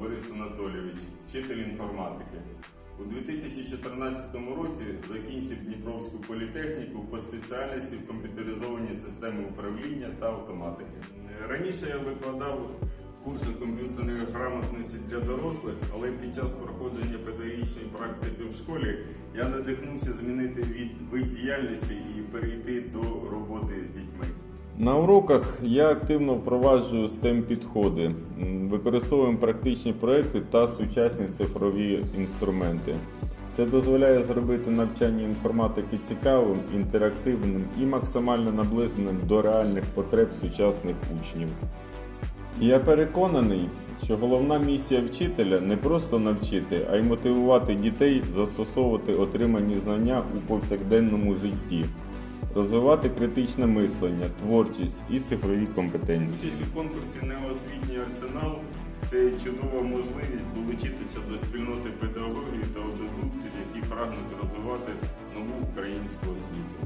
Борис Анатолійович, вчитель інформатики. У 2014 році закінчив Дніпровську політехніку по спеціальності в комп'ютеризовані системи управління та автоматики. Раніше я викладав курси комп'ютерної грамотності для дорослих, але під час проходження педагогічної практики в школі я надихнувся змінити від вид діяльності і перейти до роботи з дітьми. На уроках я активно впроваджую STEM підходи, використовуємо практичні проекти та сучасні цифрові інструменти. Це дозволяє зробити навчання інформатики цікавим, інтерактивним і максимально наближеним до реальних потреб сучасних учнів. Я переконаний, що головна місія вчителя не просто навчити, а й мотивувати дітей застосовувати отримані знання у повсякденному житті, розвивати критичне мислення, творчість і цифрові компетенції. Участь у конкурсі Неосвітній арсенал це чудова можливість долучитися до спільноти педагогів та однодумців, які прагнуть розвивати нову українську освіту.